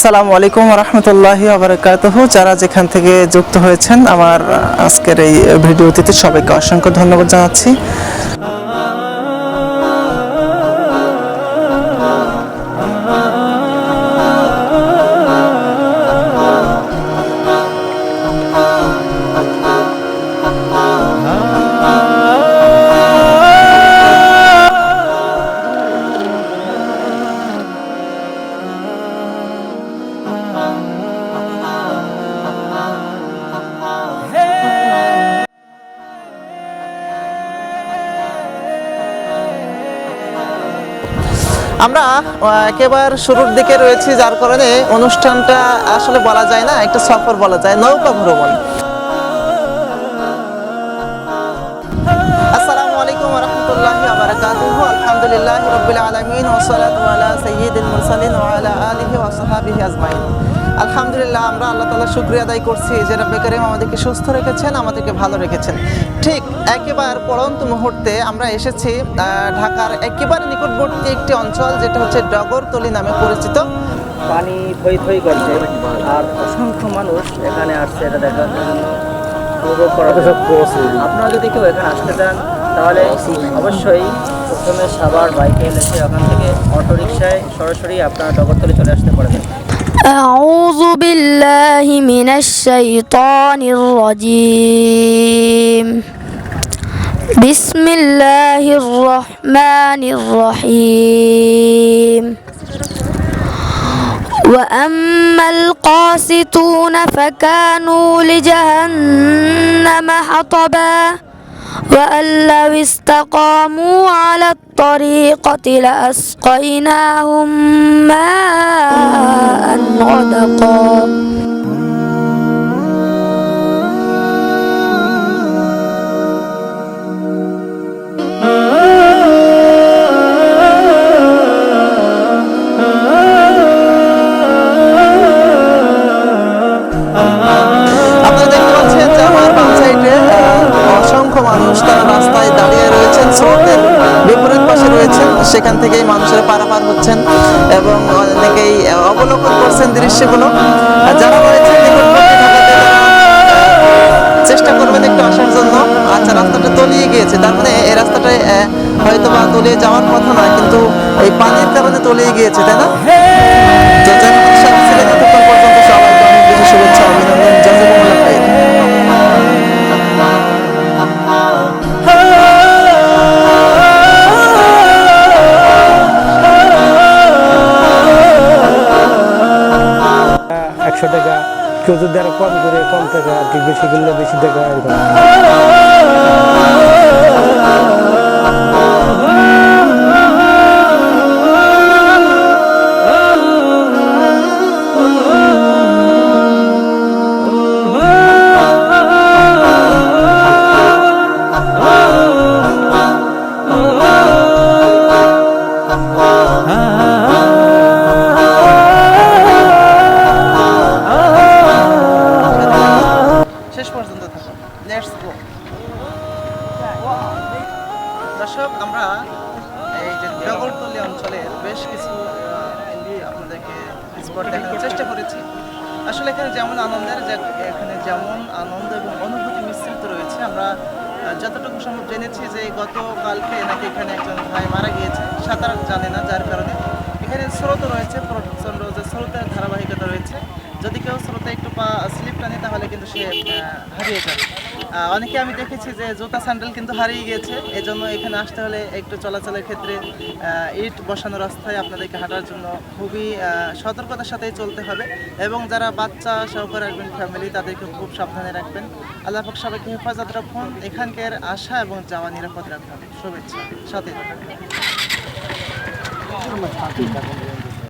আসসালামু আলাইকুম রহমতুল্লাহি আবরকাতহ যারা যেখান থেকে যুক্ত হয়েছেন, আমার আজকের এই ভিডিওটিতে সবাইকে অসংখ্য ধন্যবাদ জানাচ্ছি। আমরা একেবারে শুরুর দিকে রয়েছি, যার কারণে অনুষ্ঠানটা আসলে বলা যায় না, একটা সফর বলা যায়, নৌকা ভ্রমণ। আসসালামু আলাইকুম রহমতুল্লাহি আবরাকাতুহু আলহামদুলিল্লাহি মুরসালিন সাহবিহি আজমাইন। আলহামদুলিল্লাহ আমরা আল্লাহ তাআলা শুকরিয়া আদায় করছি যে রব্বে করিম আমাদেরকে সুস্থ রেখেছেন আমাদেরকে ভালো রেখেছেন। ঠিক একেবারে পড়ন্ত মুহূর্তে আমরা এসেছি আহ, ঢাকার একেবারে নিকটবর্তী একটি অঞ্চল যেটা হচ্ছে ডগরতলি নামে পরিচিত। পানি থই থই করছে আর অসংখ্য মানুষ এখানে আসছে এটা দেখার জন্য। আপনারা যদি কেউ এখানে আসতে চান তাহলে অবশ্যই প্রথমে সাবার বাইকে এসে ওখান থেকে অটো রিক্সায় সরাসরি আপনারা ডগরতলি চলে আসতে পারবেন أعوذ بالله من الشيطان الرجيم بسم الله الرحمن الرحيم وأما القاسطون فكانوا لجهنم حطبا وأن لو استقاموا على الطريقة لأسقيناهم ماء غدقا সেখান থেকেই মানুষের পারাপার হচ্ছেন এবং অনেকেই অবলোকন করছেন দৃশ্যগুলো। আর যারা রয়েছেন চেষ্টা করবেন একটু আসার জন্য। আচ্ছা রাস্তাটা তলিয়ে গিয়েছে। তার মানে এই রাস্তাটায় হয়তো বা তলিয়ে যাওয়ার কথা নয় কিন্তু এই পানির কারণে তলিয়ে গিয়েছে তাই না? একশো টাকা, কেউ যদি আরও কম করে, কম টাকা আর কি, বেশি কিনলে বেশি টাকা এরকম। দর্শক, আমরা এই যে ডগরতলি অঞ্চলের বেশ কিছু আপনাদেরকে স্পট দেখানোর চেষ্টা করেছি। আসলে এখানে যেমন আনন্দের এখানে যেমন আনন্দ এবং অনুভূতি মিশ্রিত রয়েছে, আমরা যতটুকু সম্ভব জেনেছি যে গতকালকে নাকি এখানে একজন ভাই মারা গিয়েছে। সাঁতার জানে না, যার কারণে। এখানে স্রোত রয়েছে প্রচণ্ড যে স্রোতের ধারাবাহিকতা রয়েছে। যদি কেউ স্রোতে একটু পা, স্লিপ টানে, তাহলে কিন্তু সে হারিয়ে যাবে। অনেকে আমি দেখেছি যে জুতা স্যান্ডেল কিন্তু হারিয়ে গিয়েছে। এজন্য এখানে আসতে হলে একটু চলাচলের ক্ষেত্রে ইট বসানো রাস্তায় আপনাদেরকে হাঁটার জন্য খুবই সতর্কতার সাথেই চলতে হবে এবং যারা বাচ্চা সহকারে আসবেন ফ্যামিলি তাদেরকে খুব সাবধানে রাখবেন। আল্লাহ পাক সবাইকে হেফাজত রাখুন। এখানকার আসা এবং যাওয়া নিরাপদ রাখুন। শুভেচ্ছা। সাথে।